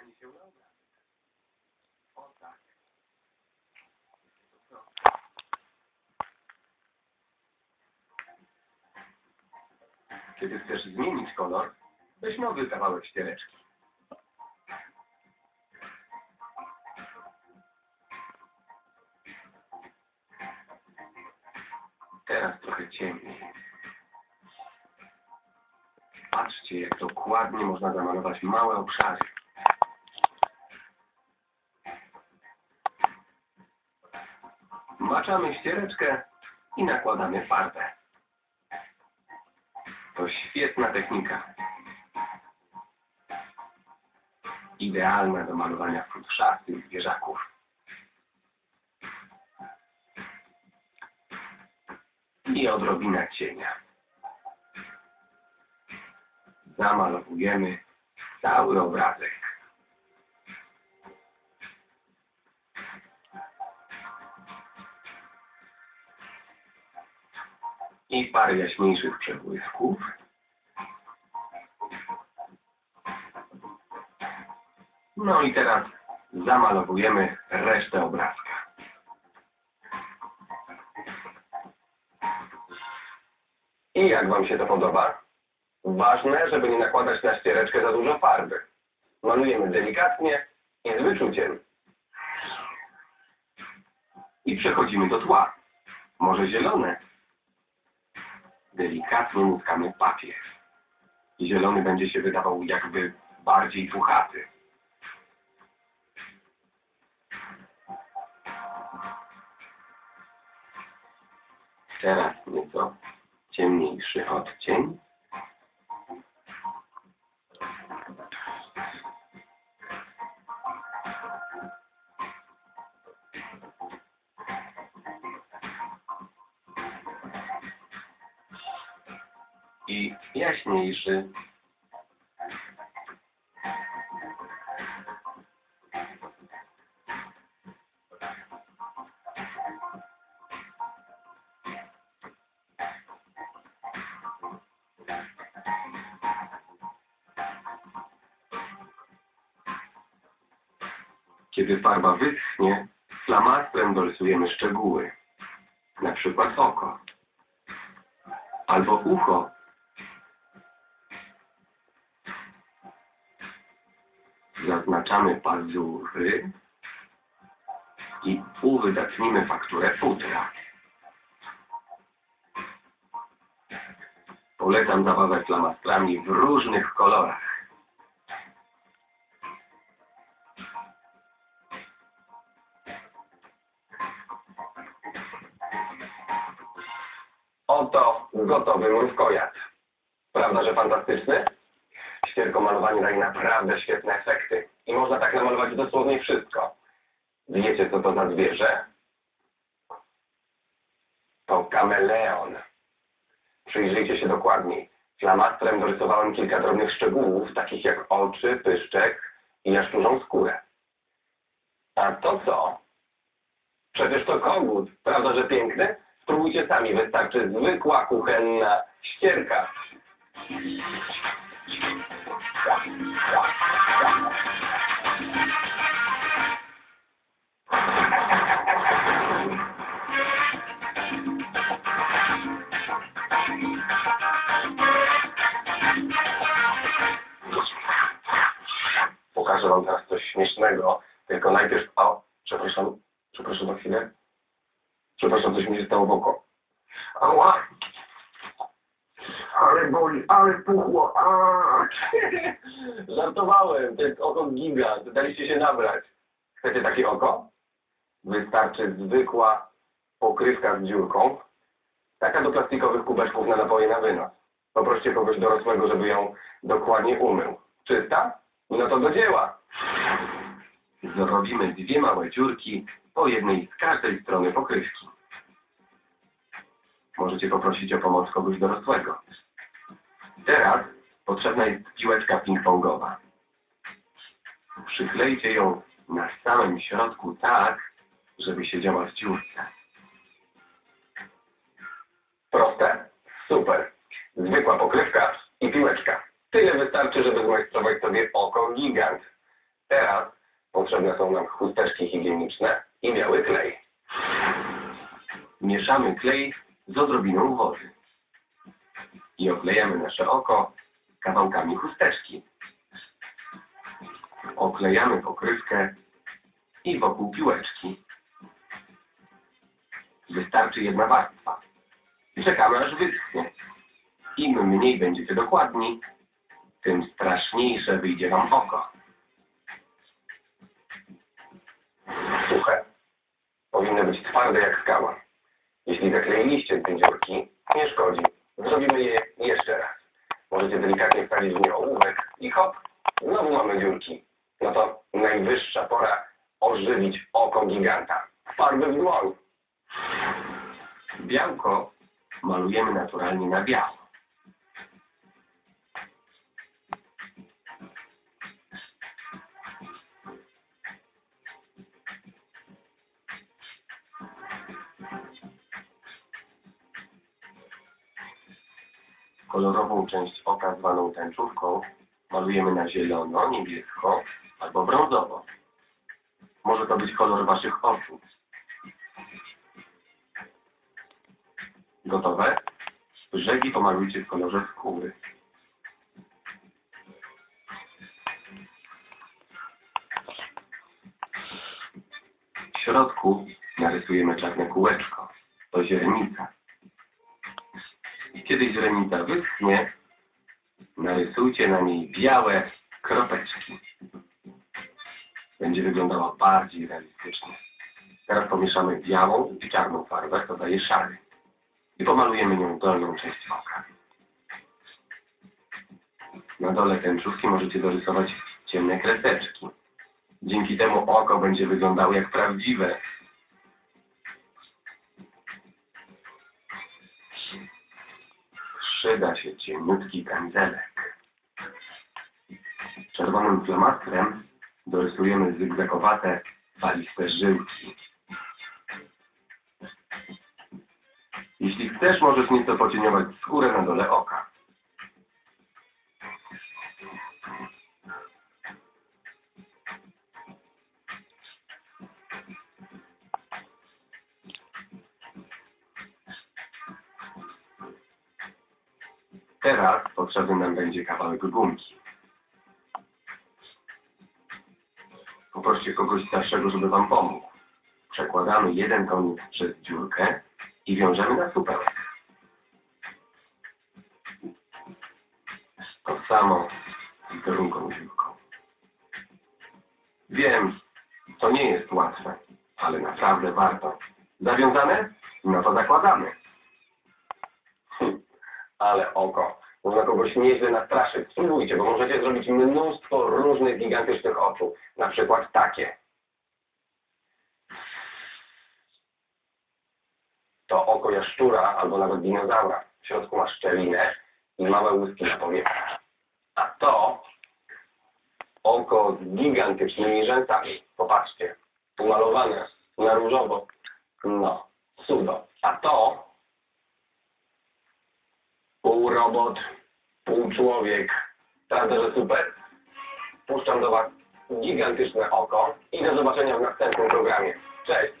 ani się obrazek. O tak. Kiedy chcesz zmienić kolor, weź nowy kawałek ściereczki. Teraz trochę ciemniej. Patrzcie, jak dokładnie można zamalować małe obszary. Maczamy ściereczkę i nakładamy farbę. To świetna technika. Idealna do malowania futrzastych zwierzaków. I odrobina cienia. Zamalowujemy cały obrazek. I parę jaśniejszych przebłysków. No i teraz zamalowujemy resztę obrazka. I jak Wam się to podoba? Ważne, żeby nie nakładać na ściereczkę za dużo farby. Malujemy delikatnie i z wyczuciem. I przechodzimy do tła. Może zielone. Delikatnie muskamy papier. Zielony będzie się wydawał jakby bardziej puchaty. Teraz nieco ciemniejszy odcień. I jaśniejszy. Kiedy farba wyschnie, flamastrem dorysujemy szczegóły. Na przykład oko. Albo ucho. Zaznaczamy pazury i uwydatnimy fakturę futra. Polecam zabawę flamastrami w różnych kolorach. Oto gotowy mój wkojat. Prawda, że fantastyczny? Ścierkomalowanie daje naprawdę świetne efekty. I można tak namalować dosłownie wszystko. Wiecie, co to za zwierzę? To kameleon. Przyjrzyjcie się dokładniej. Flamastrem dorysowałem kilka drobnych szczegółów, takich jak oczy, pyszczek i jaszczurzą skórę. A to co? Przecież to kogut. Prawda, że piękny? Spróbujcie sami, wystarczy zwykła kuchenna ścierka. Pokażę wam teraz coś śmiesznego, tylko najpierw... O, przepraszam, przepraszam na chwilę. Przepraszam, coś mi się stało w oko. Ała! Ale boli, ale puchło. A! Żartowałem, to jest oko gigant. Daliście się nabrać. Chcecie takie oko? Wystarczy zwykła pokrywka z dziurką. Taka do plastikowych kubeczków na napoje na wynos. Poproście kogoś dorosłego, żeby ją dokładnie umył. Czysta? No to do dzieła. Zrobimy dwie małe dziurki po jednej z każdej strony pokrywki. Możecie poprosić o pomoc kogoś dorosłego. Teraz potrzebna jest piłeczka ping-pongowa. Przyklejcie ją na samym środku tak, żeby siedziała w dziurce. Proste? Super. Zwykła pokrywka i piłeczka. Tyle wystarczy, żeby zmajstrować sobie oko gigant. Teraz potrzebne są nam chusteczki higieniczne i biały klej. Mieszamy klej z odrobiną wody i oklejamy nasze oko kawałkami chusteczki. Oklejamy pokrywkę i wokół piłeczki. Wystarczy jedna warstwa. Czekamy aż wyschnie. Im mniej będziecie dokładni, tym straszniejsze wyjdzie wam oko. Suche. Powinny być twarde jak skała. Jeśli zakleiliście te dziurki, nie szkodzi. Zrobimy je jeszcze raz. Możecie delikatnie wstawić w nie ołówek i hop, znowu mamy dziurki. No to najwyższa pora ożywić oko giganta. Farby w dłoń. Białko malujemy naturalnie na biało. Kolorową część oka zwaną tęczówką malujemy na zielono, niebiesko albo brązowo. Może to być kolor waszych oczu. Gotowe? Brzegi pomalujcie w kolorze skóry. W środku narysujemy czarne kółeczko. To źrenica. Kiedy źrenica wyschnie, narysujcie na niej białe kropeczki. Będzie wyglądała bardziej realistycznie. Teraz pomieszamy białą i czarną farbę, to daje szary. I pomalujemy nią dolną część oka. Na dole tęczówki możecie dorysować ciemne kreseczki. Dzięki temu oko będzie wyglądało jak prawdziwe. Przyda się ciemniutki kamizelek. Czerwonym flamastrem dorysujemy zygzakowate, faliste żyłki. Jeśli chcesz, możesz nieco pocieniować skórę na dole oka. Teraz potrzebny nam będzie kawałek gumki. Poproście kogoś starszego, żeby wam pomógł. Przekładamy jeden koniec przez dziurkę i wiążemy na supełek. To samo z drugą dziurką. Wiem, to nie jest łatwe, ale naprawdę warto. Zawiązane? No to zakładamy. Ale oko. Można kogoś nieźle nastraszyć. Spróbujcie, bo możecie zrobić mnóstwo różnych gigantycznych oczu. Na przykład takie. To oko jaszczura albo nawet dinozaura. W środku ma szczelinę i małe łuski na powierzchni. A to oko z gigantycznymi rzęsami. Popatrzcie. Umalowane na różowo. No, cudo. A to robot, pół człowiek. Prawda, że super? Puszczam do Was gigantyczne oko i do zobaczenia w następnym programie. Cześć!